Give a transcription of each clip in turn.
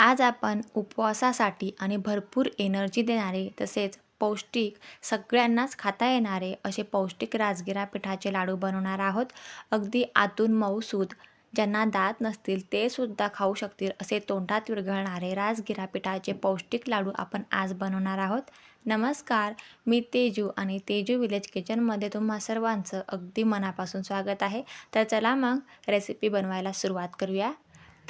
आज आपण उपवासासाठी आणि भरपूर एनर्जी देणारे तसेच पौष्टिक सगळ्यांनाच खाता येणारे असे पौष्टिक राजगिरा पिठाचे लाडू बनवणार आहोत. अगदी आतून मऊसूद ज्यांना दात नसतील ते सुद्धा खाऊ शकतील असे तोंडात विरघळणारे राजगिरा पिठाचे पौष्टिक लाडू आपण आज बनवणार आहोत. नमस्कार मी तेजू आणि तेजू विलेज किचनमध्ये तुम्हा सर्वांचं अगदी मनापासून स्वागत आहे. तर चला मग रेसिपी बनवायला सुरुवात करूया.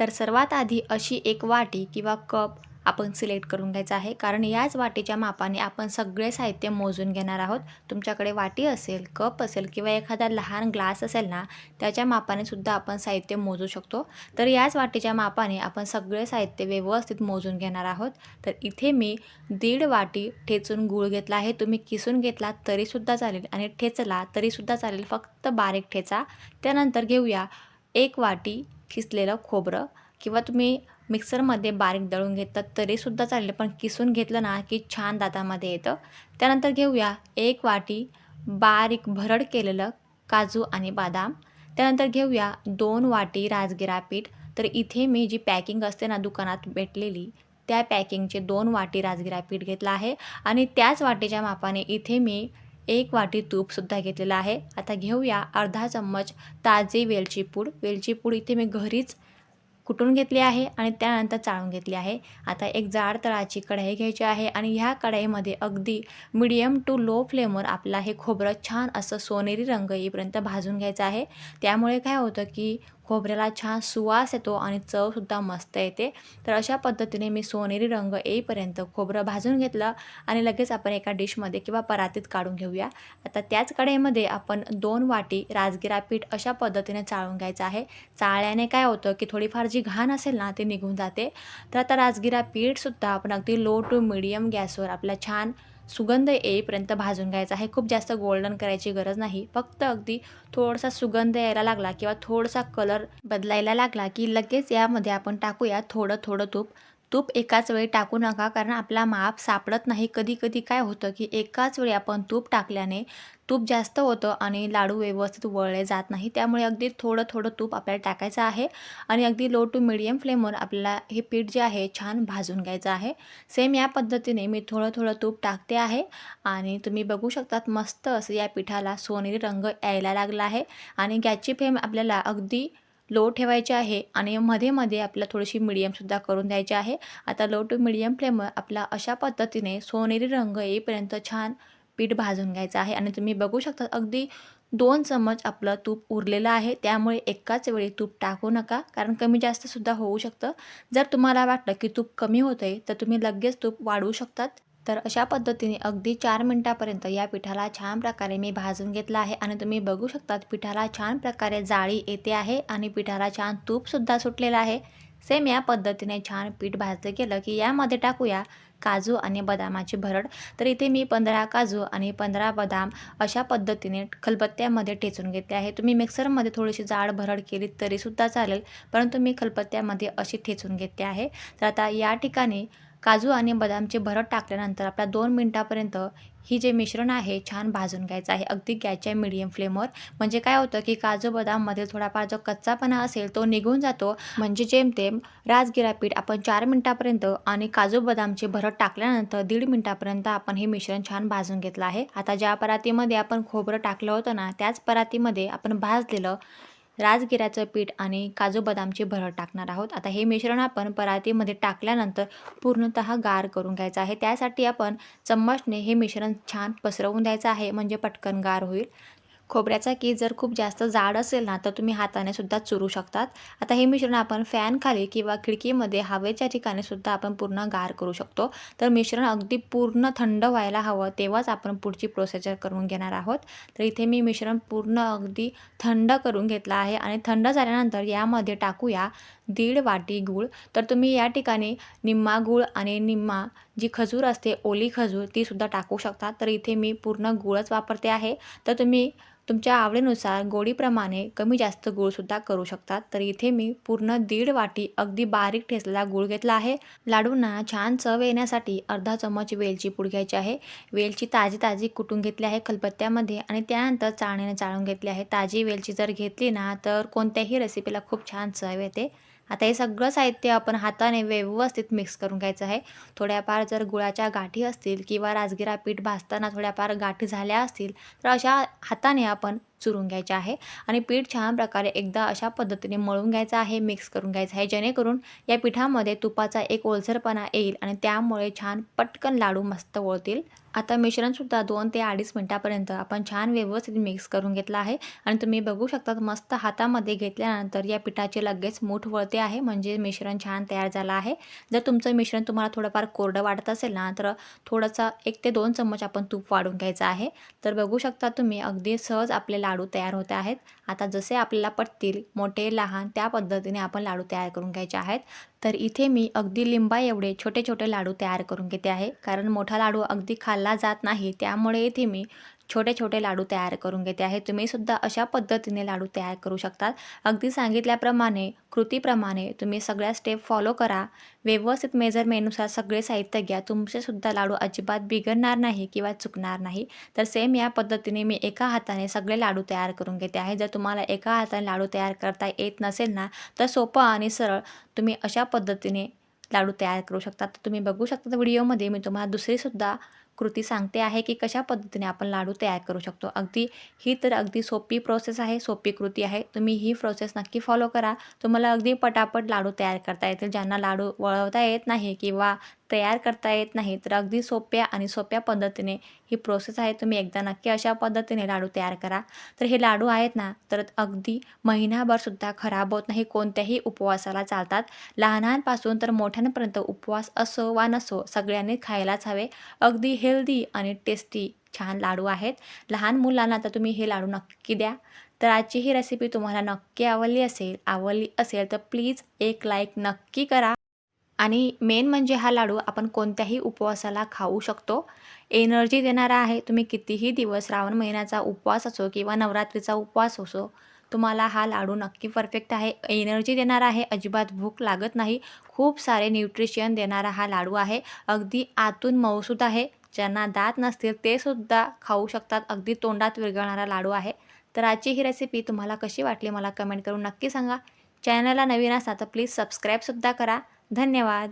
तर सर्वात आधी अशी एक वाटी किंवा कप आपण सिलेक्ट करून घ्यायचा आहे. कारण याच वाटीच्या मापाने आपण सगळे साहित्य मोजून घेणार आहोत. तुमच्याकडे वाटी असेल कप असेल किंवा एखादा लहान ग्लास असेल ना त्याच्या मापाने सुद्धा आपण साहित्य मोजू शकतो. तर याच वाटीच्या मापाने आपण सगळे साहित्य व्यवस्थित मोजून घेणार आहोत. तर इथे मी दीड वाटी ठेचून गूळ घेतला आहे. तुम्ही किसून घेतला तरीसुद्धा चालेल आणि ठेचला तरीसुद्धा चालेल. फक्त बारीक ठेचा. त्यानंतर घेऊया एक वाटी किसलेलं खोबरं. किंवा तुम्ही मिक्सरमध्ये बारीक दळून घेतलं तरीसुद्धा चालेल. पण किसून घेतलं ना की छान दातामध्ये येतं. त्यानंतर घेऊया एक वाटी बारीक भरड केलेलं काजू आणि बदाम. त्यानंतर घेऊया दोन वाटी राजगिरा पीठ. तर इथे मी जी पॅकिंग असते ना दुकानात भेटलेली त्या पॅकिंगचे दोन वाटी राजगिरा पीठ घेतलं आहे. आणि त्याच वाटीच्या मापाने इथे मी एक वाटी तूपसुद्धा घेतलेलं आहे. आता घेऊया अर्धा चम्मच ताजे वेलची पूड. वेलची पूड इथे मी घरीच कुटून घेतली आहे आणि त्यानंतर चाळून घेतली आहे. आता एक जाड तळाची कढई घ्यायची आहे आणि ह्या कढईमध्ये अगदी मिडियम टू लो फ्लेमवर आपला हे खोबरं छान असं सोनेरी रंग येईपर्यंत भाजून घ्यायचं आहे. त्यामुळे काय होतं की खोबऱ्याला छान सुवास येतो आणि चवसुद्धा मस्त येते. तर अशा पद्धतीने मी सोनेरी रंग येईपर्यंत खोबरं भाजून घेतलं आणि लगेच आपण एका डिशमध्ये किंवा परातीत काढून घेऊया. आता त्याच कढईमध्ये आपण दोन वाटी राजगिरा पीठ अशा पद्धतीने चाळून घ्यायचं आहे. चाळल्याने काय होतं की थोडीफार जी घाण असेल ना ती निघून जाते. तर आता राजगिरा पीठसुद्धा आपण अगदी लो टू मिडियम गॅसवर आपल्या छान सुगंध येईपर्यंत भाजून घ्यायचा. आहे खूप जास्त गोल्डन करायची गरज नाही. फक्त अगदी थोडासा सुगंध यायला लागला किंवा थोडासा कलर बदलायला लागला की लगेच यामध्ये आपण टाकूया थोडं थोडं तूप. तूप एकाच वेळी टाकू नका कारण आपला माप सापडत नाही. कधी कधी काय होतं की एकाच वेळी आपण तूप टाकल्याने तूप जास्त होतं आणि लाडू व्यवस्थित वळले जात नाही. त्यामुळे अगदी थोडं थोडं तूप आपल्याला टाकायचं आहे आणि अगदी लो टू मिडियम फ्लेमवर आपल्याला हे पीठ जे आहे छान भाजून घ्यायचं आहे. सेम या पद्धतीने मी थोडं थोडं तूप टाकते आहे आणि तुम्ही बघू शकतात मस्त असं या पिठाला सोनेरी रंग यायला लागला आहे आणि गॅसची फ्लेम आपल्याला अगदी लो ठेवायचे आहे आणि मध्ये मध्ये आपल्याला थोडीशी मिडियमसुद्धा करून द्यायची आहे. आता लो टू मिडियम फ्लेमवर आपला अशा पद्धतीने सोनेरी रंग येईपर्यंत छान पीठ भाजून घ्यायचं आहे. आणि तुम्ही बघू शकता अगदी दोन चम्मच आपलं तूप उरलेलं आहे. त्यामुळे एकाच वेळी तूप टाकू नका कारण कमी जास्तसुद्धा होऊ शकतं. जर तुम्हाला वाटलं की तूप कमी होतं आहे तर तुम्ही लगेच तूप वाढवू शकतात. तर अशा पद्धतीने अगदी चार मिनटापर्यंत या पिठाला छान प्रकारे मी भाजून घेतला आहे आणि तुम्ही बघू शकतात पिठाला छान प्रकारे जाळी येते आहे आणि पिठाला छान तूपसुद्धा सुटलेलं आहे. सेम या पद्धतीने छान पीठ भाजलं गेलं की यामध्ये टाकूया काजू आणि बदामाची भरड. तर इथे मी पंधरा काजू आणि पंधरा बदाम अशा पद्धतीने खलबत्त्यामध्ये ठेचून घेतले आहे. तुम्ही मिक्सरमध्ये थोडीशी जाड भरड केली तरीसुद्धा चालेल परंतु मी खलबत्त्यामध्ये अशी ठेचून घेतली आहे. तर आता या ठिकाणी काजू आणि बदामचे भरत टाकल्यानंतर आपल्या दोन मिनटापर्यंत ही जे मिश्रण आहे छान भाजून घ्यायचं आहे. अगदी गॅसच्या मिडियम फ्लेमवर म्हणजे काय होतं की काजू बदाममध्ये थोडाफार जो कच्चापणा असेल तो निघून जातो. म्हणजे जेमतेम राजगिरा पीठ आपण चार मिनटापर्यंत आणि काजू बदामचे भरत टाकल्यानंतर दीड मिनटापर्यंत आपण हे मिश्रण छान भाजून घेतलं आहे. आता ज्या परातीमध्ये आपण खोबरं टाकलं होतं ना त्याच परातीमध्ये आपण भाजलेलं राजगिऱ्याचं पीठ आणि काजू बदामची भरड टाकणार आहोत. आता हे मिश्रण आपण परातीमध्ये टाकल्यानंतर पूर्णतः गार करून घ्यायचं आहे. त्यासाठी आपण चम्मचने हे मिश्रण छान पसरवून द्यायचं आहे. म्हणजे पटकन गार होईल. खोबऱ्याचा की जर खूप जास्त जाड असेल ना तर तुम्ही हाताने सुद्धा चुरू शकतात. आता हे मिश्रण आपण फॅन खाली किंवा खिडकीमध्ये हवेच्या ठिकाणी सुद्धा आपण पूर्ण गार करू शकतो. तर मिश्रण अगदी पूर्ण थंड व्हायला हवं तेव्हाच आपण पुढची प्रोसेसर करून घेणार आहोत. तर इथे मी मिश्रण पूर्ण अगदी थंड करून घेतलं आहे आणि थंड झाल्यानंतर यामध्ये टाकूया दीड वाटी गूळ. तर तुम्ही या ठिकाणी निम्मा गूळ आणि निम्मा जी खजूर असते ओली खजूर तीसुद्धा टाकू शकता. तर इथे मी पूर्ण गूळच वापरते आहे. तर तुम्ही तुमच्या आवडीनुसार गोडीप्रमाणे कमी जास्त गूळसुद्धा करू शकतात. तर इथे मी पूर्ण दीड वाटी अगदी बारीक ठेसलेला गूळ घेतला आहे. लाडूंना छान चव येण्यासाठी अर्धा चमच वेलची पूड घ्यायची आहे. वेलची ताजी ताजी कुटून घेतली आहे खलबत्त्यामध्ये आणि त्यानंतर चाळणीने चाळून घेतली आहे. ताजी वेलची जर घेतली ना तर कोणत्याही रेसिपीला खूप छान चव येते. आता हे सगळं साहित्य आपण हाताने व्यवस्थित मिक्स करून घ्यायचं आहे. थोड्याफार जर गुळाच्या गाठी असतील किंवा राजगिरा पीठ भाजताना थोड्याफार गाठी झाल्या असतील तर अशा हाताने आपण चुरून घ्यायचे आहे. आणि पीठ छान प्रकारे एकदा अशा पद्धतीने मळून घ्यायचं आहे मिक्स करून घ्यायचं आहे. जेणेकरून या पिठामध्ये तुपाचा एक ओलसरपणा येईल आणि त्यामुळे छान पटकन लाडू मस्त वळतील. आता मिश्रणसुद्धा दोन ते अडीच मिनटापर्यंत आपण छान व्यवस्थित मिक्स करून घेतलं आहे. आणि तुम्ही बघू शकता मस्त हातामध्ये घेतल्यानंतर या पिठाचे लगेच मूठ वळते आहे. म्हणजे मिश्रण छान तयार झालं आहे. जर तुमचं मिश्रण तुम्हाला थोडंफार कोरडं वाटत असेल ना तर थोडंसं एक ते दोन चम्मच आपण तूप वाढून घ्यायचं आहे. तर बघू शकता तुम्ही अगदी सहज आपले लाडू तयार होते आहेत. आता जसे आपल्याला पटतील मोठे लहान त्या पद्धतीने आपण लाडू तयार करून घ्यायचे आहेत. तर इथे मी अगदी लिंबा एवढे छोटे छोटे लाडू तयार करून घेते आहे. कारण मोठा लाडू अगदी खाल्ला जात नाही त्यामुळे इथे मी छोटे छोटे लाडू तयार करून घेते आहे. तुम्हीसुद्धा अशा पद्धतीने लाडू तयार करू शकतात. अगदी सांगितल्याप्रमाणे कृतीप्रमाणे तुम्ही सगळ्या स्टेप फॉलो करा. व्यवस्थित मेजरमेनुसार सगळे साहित्य घ्या. तुमचेसुद्धा लाडू अजिबात बिघडणार नाही किंवा चुकणार नाही. तर सेम या पद्धतीने मी एका हाताने सगळे लाडू तयार करून घेते आहे. जर तुम्हाला एका हाताने लाडू तयार करता येत नसेल ना तर सोपं आणि सरळ तुम्ही अशा पद्धतीने लाडू तयार करू शकता. तर तुम्ही बघू शकता व्हिडिओमध्ये मी तुम्हाला दुसरीसुद्धा कृती सांगते आहे की कशा पद्धतीने आपण लाडू तयार करू शकतो. अगदी ही तर अगदी सोपी प्रोसेस आहे सोपी कृती आहे. तुम्ही ही प्रोसेस नक्की फॉलो करा. तुम्हाला अगदी पटापट लाडू तयार करता येतील. ज्यांना लाडू वळवता येत नाही किंवा तयार करता येत नाही तर अगदी सोप्या आणि सोप्या पद्धतीने ही प्रोसेस आहे. तुम्ही एकदा नक्की अशा पद्धतीने लाडू तयार करा. तर हे लाडू आहेत ना तर अगदी महिनाभरसुद्धा खराब होत नाही कोणत्याही उपवासाला चालतात. लहानांपासून तर मोठ्यांपर्यंत उपवास असो वा नसो सगळ्यांनी खायलाच हवे. अगदी हेल्दी आणि टेस्टी छान लाडू आहेत. लहान मुलांना तर तुम्ही हे लाडू नक्की द्या. तर आजची ही रेसिपी तुम्हाला नक्की आवडली असेल आवडली असेल तर प्लीज एक लाईक नक्की करा. आणि मेन म्हणजे हा लाडू आपण कोणत्याही उपवासाला खाऊ शकतो. एनर्जी देणारा आहे. तुम्ही कितीही दिवस श्रावण महिन्याचा उपवास असो किंवा नवरात्रीचा उपवास असो तुम्हाला हा लाडू नक्की परफेक्ट आहे. एनर्जी देणारा आहे. अजिबात भूक लागत नाही. खूप सारे न्यूट्रिशन देणारा हा लाडू आहे. अगदी आतून मऊसूद आहे. ज्यांना दात नसतील ते सुद्धा खाऊ शकतात. अगदी तोंडात विरघळणारा लाडू आहे. तर आजची ही रेसिपी तुम्हाला कशी वाटली मला कमेंट करून नक्की सांगा. चॅनलला नवीन असा तर प्लीज सबस्क्राईबसुद्धा करा. धन्यवाद.